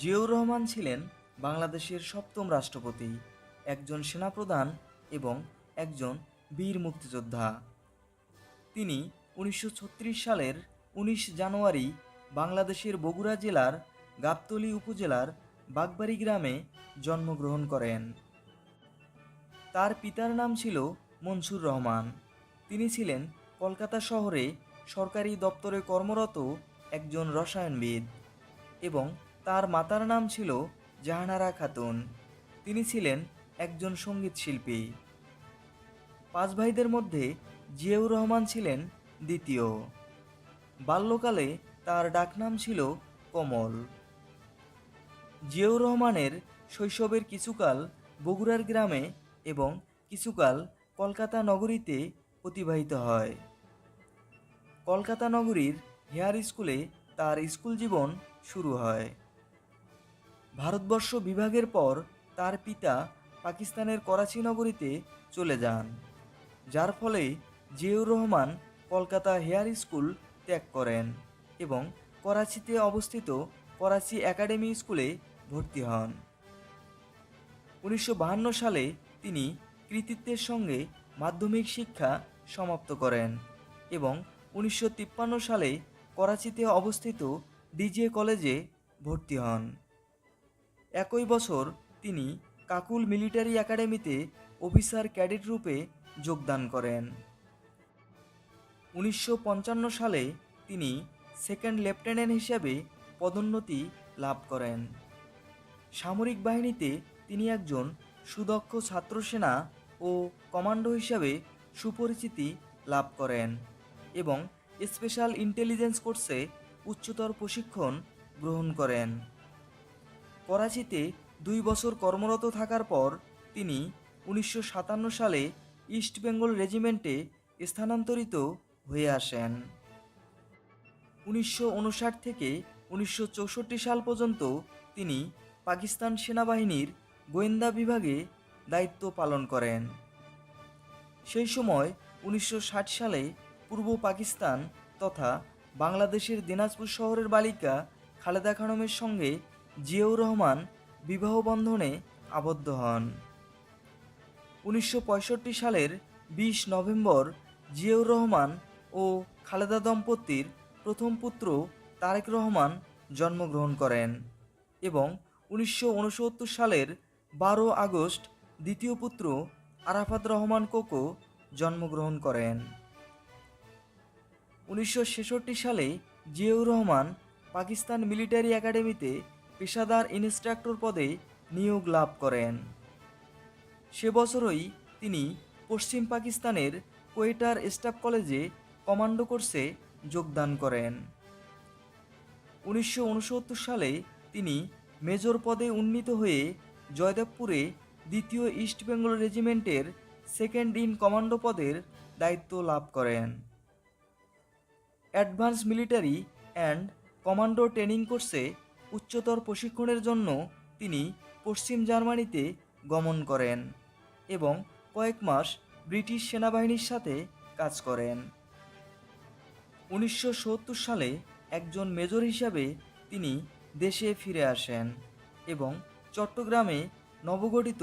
জিয়াউর রহমান ছিলেন বাংলাদেশের সপ্তম রাষ্ট্রপতি, একজন সেনাপ্রধান এবং একজন বীর মুক্তিযোদ্ধা। তিনি উনিশশো ছত্রিশ সালের উনিশ জানুয়ারি বাংলাদেশের বগুড়া জেলার গাবতলী উপজেলার বাগবাড়ি গ্রামে জন্মগ্রহণ করেন। তার পিতার নাম ছিল মনসুর রহমান। তিনি ছিলেন কলকাতা শহরে সরকারি দপ্তরে কর্মরত একজন রসায়নবিদ এবং তার মাতার নাম ছিল জাহানারা খাতুন। তিনি ছিলেন একজন সংগীত শিল্পী। পাঁচ ভাইদের মধ্যে জিয়াউর রহমান ছিলেন দ্বিতীয়। বাল্যকালে তার ডাকনাম ছিল কমল। জিয়াউর রহমানের শৈশবের কিছুকাল বগুড়ার গ্রামে এবং কিছুকাল কলকাতা নগরীতে অতিবাহিত হয়। কলকাতা নগরীর হেয়ার স্কুলে তার স্কুল জীবন শুরু হয়। ভারতবর্ষ বিভাগের পর তার পিতা পাকিস্তানের করাচি নগরীতে চলে যান, যার ফলে জিয়াউর রহমান কলকাতা হেয়ার স্কুল ত্যাগ করেন এবং করাচিতে অবস্থিত করাচি একাডেমি স্কুলে ভর্তি হন। উনিশশো সালে তিনি কৃতিত্বের সঙ্গে মাধ্যমিক শিক্ষা সমাপ্ত করেন এবং উনিশশো তিপ্পান্ন সালে করাচিতে অবস্থিত ডিজে কলেজে ভর্তি হন। একই বছর তিনি কাকুল মিলিটারি একাডেমিতে অফিসার ক্যাডেট রূপে যোগদান করেন। উনিশশো পঞ্চান্ন সালে তিনি সেকেন্ড লেফটেন্যান্ট হিসেবে পদোন্নতি লাভ করেন। সামরিক বাহিনীতে তিনি একজন সুদক্ষ ছাত্রসেনা ও কমান্ডো হিসাবে সুপরিচিতি লাভ করেন এবং স্পেশাল ইন্টেলিজেন্স কোর্সে উচ্চতর প্রশিক্ষণ গ্রহণ করেন। করাচিতে দুই বছর কর্মরত থাকার পর তিনি উনিশশো সাতান্ন সালে ইস্ট বেঙ্গল রেজিমেন্টে স্থানান্তরিত হয়ে আসেন। উনিশশো উনষাট থেকে উনিশশো চৌষট্টি সাল পর্যন্ত তিনি পাকিস্তান সেনাবাহিনীর গোয়েন্দা বিভাগে দায়িত্ব পালন করেন। সেই সময় উনিশশো ষাট সালে পূর্ব পাকিস্তান তথা বাংলাদেশের দিনাজপুর শহরের বালিকা খালেদা খানমের সঙ্গে জিয়াউর রহমান বিবাহ বন্ধনে আবদ্ধ হন। উনিশশো পঁয়ষট্টি সালের বিশ নভেম্বর জিয়াউর রহমান ও খালেদা দম্পতির প্রথম পুত্র তারেক রহমান জন্মগ্রহণ করেন এবং উনিশশো উনসত্তর সালের বারো আগস্ট দ্বিতীয় পুত্র আরাফাত রহমান কোকো জন্মগ্রহণ করেন। উনিশশো ছেষট্টি সালে জিয়াউর রহমান পাকিস্তান মিলিটারি একাডেমিতে পেশাদার ইনস্ট্রাক্টর পদে নিয়োগ লাভ করেন। সে বছরই তিনি পশ্চিম পাকিস্তানের কোয়েটার স্টাফ কলেজে কমান্ডো কোর্সে যোগদান করেন। উনিশশো উনসত্তর সালে তিনি মেজর পদে উন্নীত হয়ে জয়দেবপুরে দ্বিতীয় ইস্ট বেঙ্গল রেজিমেন্টের সেকেন্ড ইন কমান্ডো পদের দায়িত্ব লাভ করেন। Advance military and commando training কোর্সে উচ্চতর প্রশিক্ষণের জন্য তিনি পশ্চিম জার্মানিতে গমন করেন এবং কয়েক মাস ব্রিটিশ সেনাবাহিনীর সাথে কাজ করেন। উনিশশো সত্তর সালে একজন মেজর হিসাবে তিনি দেশে ফিরে আসেন এবং চট্টগ্রামে নবগঠিত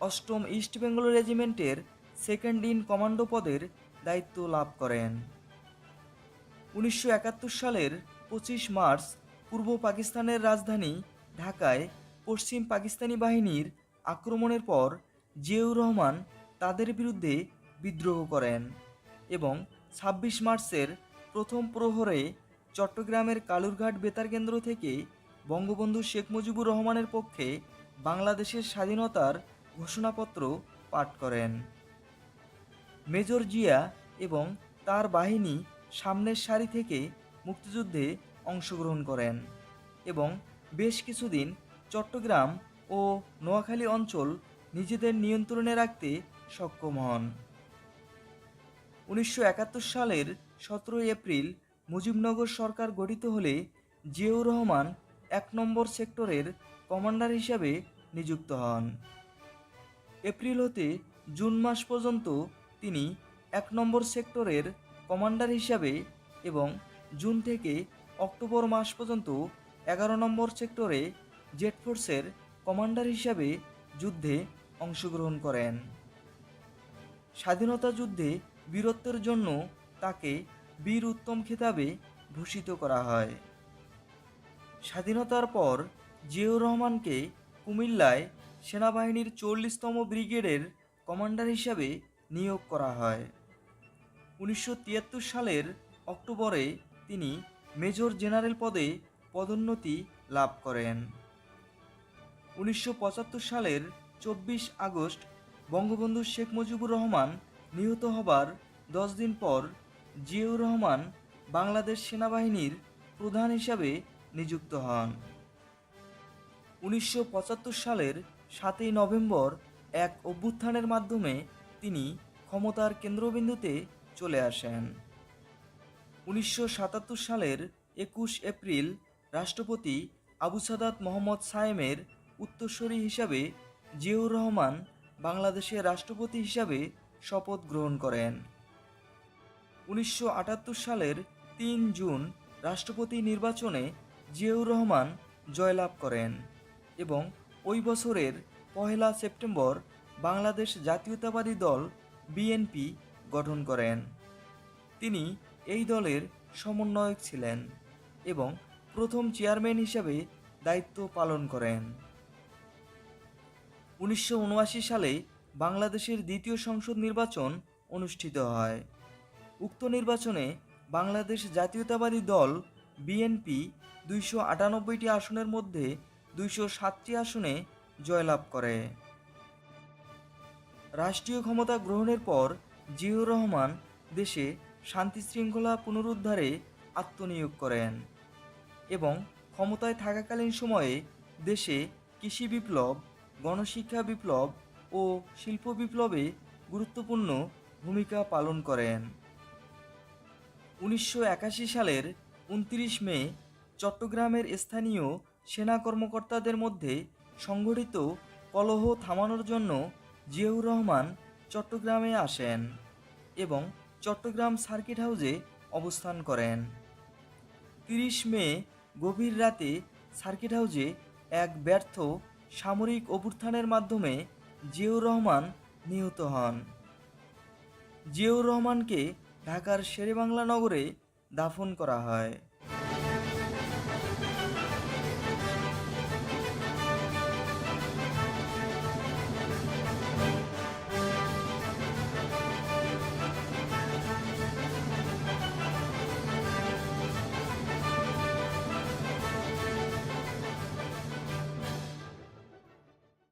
অষ্টম ইস্ট বেঙ্গল রেজিমেন্টের সেকেন্ড ইন কমান্ডো পদের দায়িত্ব লাভ করেন। উনিশশো একাত্তর সালের পঁচিশ মার্চ পূর্ব পাকিস্তানের রাজধানী ঢাকায় পশ্চিম পাকিস্তানি বাহিনীর আক্রমণের পর জিয়াউর রহমান তাদের বিরুদ্ধে বিদ্রোহ করেন এবং ছাব্বিশ মার্চের প্রথম প্রহরে চট্টগ্রামের কালুরঘাট বেতার কেন্দ্র থেকে বঙ্গবন্ধু শেখ মুজিবুর রহমানের পক্ষে বাংলাদেশের স্বাধীনতার ঘোষণাপত্র পাঠ করেন। মেজর জিয়া এবং তার বাহিনী সামনের সারি থেকে মুক্তিযুদ্ধে অংশগ্রহণ করেন এবং বেশ কিছুদিন চট্টগ্রাম ও নোয়াখালী অঞ্চল নিজেদের নিয়ন্ত্রণে রাখতে সক্ষম হন। উনিশশো একাত্তর সালের সতেরোই এপ্রিল মুজিবনগর সরকার গঠিত হলে জিয়াউর রহমান এক নম্বর সেক্টরের কমান্ডার হিসাবে নিযুক্ত হন। এপ্রিল হতে জুন মাস পর্যন্ত তিনি এক নম্বর সেক্টরের কমান্ডার হিসাবে এবং জুন থেকে অক্টোবর মাস পর্যন্ত এগারো নম্বর সেক্টরে জেট ফোর্সের কমান্ডার হিসাবে যুদ্ধে অংশগ্রহণ করেন। স্বাধীনতা যুদ্ধে বীরত্বের জন্য তাকে বীর উত্তম খেতাবে ভূষিত করা হয়। স্বাধীনতার পর জিয়াউর রহমানকে কুমিল্লায় সেনাবাহিনীর চল্লিশতম ব্রিগেডের কমান্ডার হিসাবে নিয়োগ করা হয়। উনিশশো তিয়াত্তর সালের অক্টোবরে তিনি মেজর জেনারেল পদে পদোন্নতি লাভ করেন। উনিশশো পঁচাত্তর সালের চব্বিশ আগস্ট বঙ্গবন্ধু শেখ মুজিবুর রহমান নিহত হবার দশ দিন পর জিয়াউর রহমান বাংলাদেশ সেনাবাহিনীর প্রধান হিসাবে নিযুক্ত হন। উনিশশো পঁচাত্তর সালের সাতই নভেম্বর এক অভ্যুত্থানের মাধ্যমে তিনি ক্ষমতার কেন্দ্রবিন্দুতে চলে আসেন। উনিশশো সাতাত্তর সালের একুশ এপ্রিল রাষ্ট্রপতি আবু সাদাত মোহাম্মদ সায়েমের উত্তরসূরি হিসাবে জিয়াউর রহমান বাংলাদেশের রাষ্ট্রপতি হিসাবে শপথ গ্রহণ করেন। উনিশশো আটাত্তর সালের তিন জুন রাষ্ট্রপতি নির্বাচনে জিয়াউর রহমান জয়লাভ করেন এবং ওই বছরের পহেলা সেপ্টেম্বর বাংলাদেশ জাতীয়তাবাদী দল বিএনপি গঠন করেন। তিনি এই দলের সমন্বয়ক ছিলেন এবং প্রথম চেয়ারম্যান হিসাবে দায়িত্ব পালন করেন। উনিশশো উনআশি সালে বাংলাদেশের দ্বিতীয় সংসদ নির্বাচন অনুষ্ঠিত হয়। উক্ত নির্বাচনে বাংলাদেশ জাতীয়তাবাদী দল বিএনপি দুইশো আটানব্বইটি আসনের মধ্যে দুইশো সাতটি আসনে জয়লাভ করে। রাষ্ট্রীয় ক্ষমতা গ্রহণের পর জিয়াউর রহমান দেশে শান্তি শৃঙ্খলা পুনরুদ্ধারে আত্মনিয়োগ করেন এবং ক্ষমতায় থাকাকালীন সময়ে দেশে কৃষি বিপ্লব, গণশিক্ষা বিপ্লব ও শিল্প বিপ্লবে গুরুত্বপূর্ণ ভূমিকা পালন করেন। উনিশশো একাশি সালের উনত্রিশ মে চট্টগ্রামের স্থানীয় সেনা কর্মকর্তাদের মধ্যে সংঘটিত কলহ থামানোর জন্য জিয়াউর রহমান চট্টগ্রামে আসেন এবং চট্টগ্রাম সার্কিট হাউসে অবস্থান করেন। তিরিশ মে, গভীর রাতে সার্কিট হাউসে এক ব্যর্থ সামরিক অভ্যুত্থানের মাধ্যমে জিয়াউর রহমান নিহত হন। জিয়াউর রহমানকে ঢাকার শেরেবাংলা নগরে দাফন করা হয়।